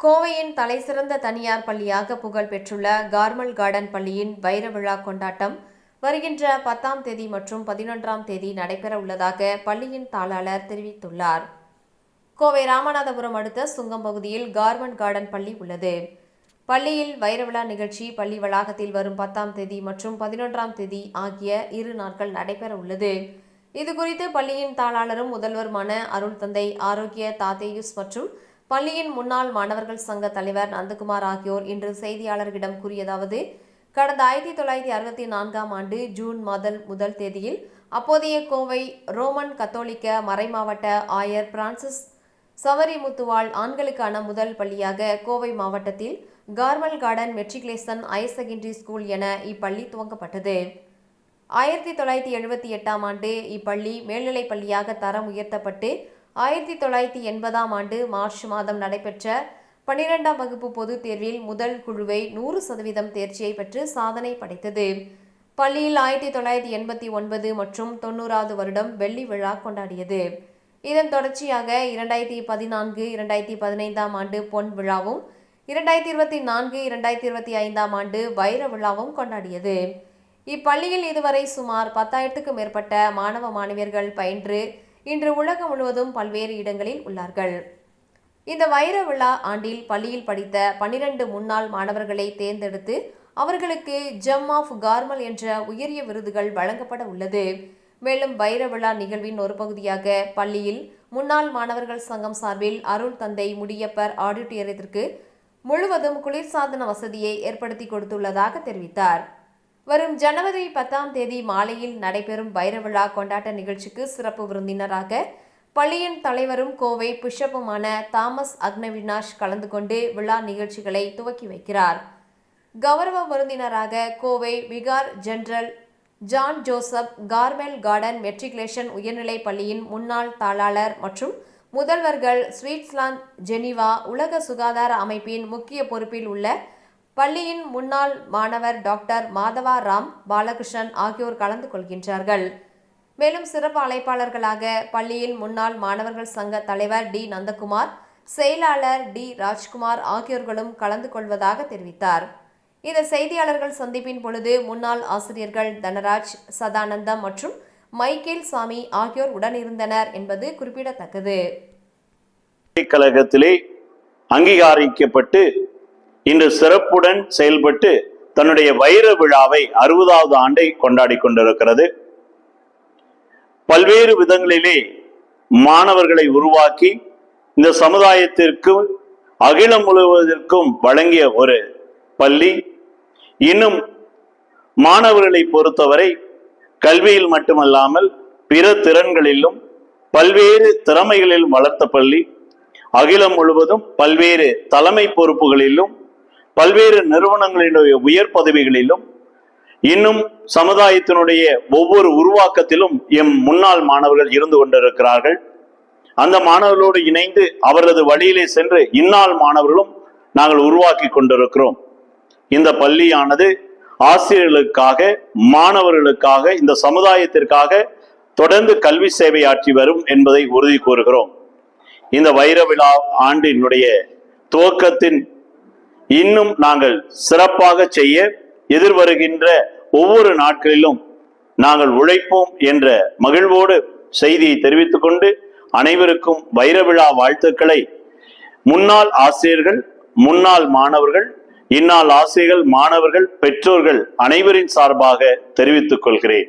கோவையின் தலைசிறந்த தனியார் பள்ளியாக புகழ் பெற்றுள்ள கார்மல் கார்டன் பள்ளியின் வைர விழா கொண்டாட்டம் வருகின்ற பத்தாம் தேதி மற்றும் பதினொன்றாம் தேதி நடைபெற உள்ளதாக பள்ளியின் தாளாளர் தெரிவித்துள்ளார். கோவை ராமநாதபுரம் அடுத்த சுங்கம் பகுதியில் கார்மெண்ட் கார்டன் பள்ளி உள்ளது. பள்ளியில் வைரவிழா நிகழ்ச்சி பள்ளி வளாகத்தில் வரும் பத்தாம் தேதி மற்றும் பதினொன்றாம் தேதி ஆகிய இரு நாட்கள் நடைபெற உள்ளது. இதுகுறித்து பள்ளியின் தாளாளரும் முதல்வருமான அருள் தந்தை ஆரோக்கிய தாத்தேயுஸ் மற்றும் பள்ளியின் முன்னாள் மாணவர்கள் சங்க தலைவர் நந்தகுமார் ஆகியோர் இன்று செய்தியாளர்களிடம் கூறியதாவது கடந்த ஆயிரத்தி தொள்ளாயிரத்தி அறுபத்தி நான்காம் ஆண்டு ஜூன் மாதம் முதல் தேதியில் அப்போதைய கோவை ரோமன் கத்தோலிக்க மறைமாவட்ட ஆயர் பிரான்சிஸ் சவரிமுத்துவாள் ஆண்களுக்கான முதல் பள்ளியாக கோவை மாவட்டத்தில் Carmel Garden matriculation higher secondary school என இப்பள்ளி துவங்கப்பட்டது. ஆயிரத்தி தொள்ளாயிரத்தி எழுபத்தி எட்டாம் ஆண்டு இப்பள்ளி மேல்நிலைப் பள்ளியாக தரம் உயர்த்தப்பட்டு ஆயிரத்தி தொள்ளாயிரத்தி எண்பதாம் ஆண்டு மார்ச் மாதம் நடைபெற்ற பன்னிரெண்டாம் வகுப்பு பொதுத் தேர்வில் முதல் குழுவை நூறு சதவீதம் தேர்ச்சியை பெற்று சாதனை படைத்தது. பள்ளியில் ஆயிரத்தி தொள்ளாயிரத்தி எண்பத்தி ஒன்பது மற்றும் தொண்ணூறாவது வருடம் வெள்ளி விழா கொண்டாடியது. இதன் தொடர்ச்சியாக இரண்டாயிரத்தி பதினான்கு இரண்டாயிரத்தி பதினைந்தாம் ஆண்டு பொன் விழாவும் இரண்டாயிரத்தி இருபத்தி நான்கு இரண்டாயிரத்தி இருபத்தி ஐந்தாம் ஆண்டு வைர விழாவும் கொண்டாடியது. இப்பள்ளியில் இதுவரை சுமார் பத்தாயிரத்துக்கும் மேற்பட்ட மாணவ மாணவியர்கள் பயின்று இன்று உலகம் முழுவதும் பல்வேறு இடங்களில் உள்ளார்கள். இந்த வைர விழா ஆண்டில் பள்ளியில் படித்த பன்னிரண்டு முன்னாள் மாணவர்களை தேர்ந்தெடுத்து அவர்களுக்கு ஜம் ஆஃப் கார்மல் என்ற உயரிய விருதுகள் வழங்கப்பட உள்ளது. மேலும் வைர விழா நிகழ்வின் ஒரு பகுதியாக பள்ளியில் முன்னாள் மாணவர்கள் சங்கம் சார்பில் அருள் தந்தை முடியப்பர் ஆடிட்டோரியத்திற்கு முழுவதும் குளிர்சாதன வசதியை ஏற்படுத்தி கொடுத்துள்ளதாக தெரிவித்தார். வரும் ஜனவரி பத்தாம் தேதி மாலையில் நடைபெறும் வைரவிழா கொண்டாட்ட நிகழ்ச்சிக்கு சிறப்பு விருந்தினராக பள்ளியின் தலைவரும் கோவை பிஷப்புமான தாமஸ் அக்னவினாஷ் கலந்து கொண்டு விழா நிகழ்ச்சிகளை துவக்கி வைக்கிறார். கௌரவ விருந்தினராக Kovai vicar general John Joseph Carmel Garden matriculation உயர்நிலைப் பள்ளியின் முன்னாள் தாளாளர் மற்றும் முதல்வர்கள் ஸ்வீட்ஸ்லாந்து ஜெனீவா உலக சுகாதார அமைப்பின் முக்கிய பொறுப்பில் உள்ள பள்ளியின் முன்னாள் மாணவர் டாக்டர் மாதவா ராம் பாலகிருஷ்ணன் ஆகியோர் கலந்து கொள்கின்றார்கள். மேலும் சிறப்பு அழைப்பாளர்களாக பள்ளியின் முன்னாள் மாணவர்கள் சங்க தலைவர் டி. நந்தகுமார் செயலாளர் டி. ராஜ்குமார் ஆகியோர்களும் கலந்து கொள்வதாக தெரிவித்தார். இந்த செய்தியாளர்கள் சந்திப்பின் பொழுது முன்னாள் ஆசிரியர்கள் தனராஜ் சதானந்தம் மற்றும் மைக்கேல் சாமி ஆகியோர் உடனிருந்தனர் என்பது குறிப்பிடத்தக்கது. கழகத்திலே அங்கீகரிக்கப்பட்டு இன்று சிறப்புடன் செயல்பட்டு தன்னுடைய வைர விழாவை அறுபதாவது ஆண்டை கொண்டாடி கொண்டிருக்கிறது. பல்வேறு விதங்களிலே மாணவர்களை உருவாக்கி இந்த சமுதாயத்திற்கு அகிலம் முழுவதற்கும் வழங்கிய ஒரு பள்ளி. இன்னும் மாணவர்களை பொறுத்தவரை கல்வியில் மட்டுமல்லாமல் பிற திறன்களிலும் பல்வேறு திறமைகளிலும் வளர்த்த பள்ளி. அகிலம் முழுவதும் பல்வேறு தலைமை பொறுப்புகளிலும் பல்வேறு நிறுவனங்களினுடைய உயர் பதவிகளிலும் இன்னும் சமுதாயத்தினுடைய ஒவ்வொரு உருவாக்கத்திலும் எம் முன்னாள் மாணவர்கள் இருந்து கொண்டிருக்கிறார்கள். அந்த மாணவர்களோடு இணைந்து அவரது வழியிலே சென்று இந்நாள் மாணவர்களும் நாங்கள் உருவாக்கி கொண்டிருக்கிறோம். இந்த பள்ளியானது ஆசிரியர்களுக்காக மாணவர்களுக்காக இந்த சமுதாயத்திற்காக தொடர்ந்து கல்வி சேவை ஆற்றி வரும் என்பதை உறுதி கூறுகிறோம். இந்த வைர விழா ஆண்டினுடைய துவக்கத்தின் இன்னும் நாங்கள் சிறப்பாக செய்ய எதிர்வருகின்ற ஒவ்வொரு நாட்களிலும் நாங்கள் உழைப்போம் என்ற மகிழ்வோடு செய்தியை தெரிவித்துக் கொண்டு அனைவருக்கும் வைர விழா வாழ்த்துக்களை. முன்னாள் ஆசிரியர்கள் முன்னாள் மாணவர்கள் இந்நாள் ஆசிரியர்கள் மாணவர்கள் பெற்றோர்கள் அனைவரின் சார்பாக தெரிவித்துக் கொள்கிறேன்.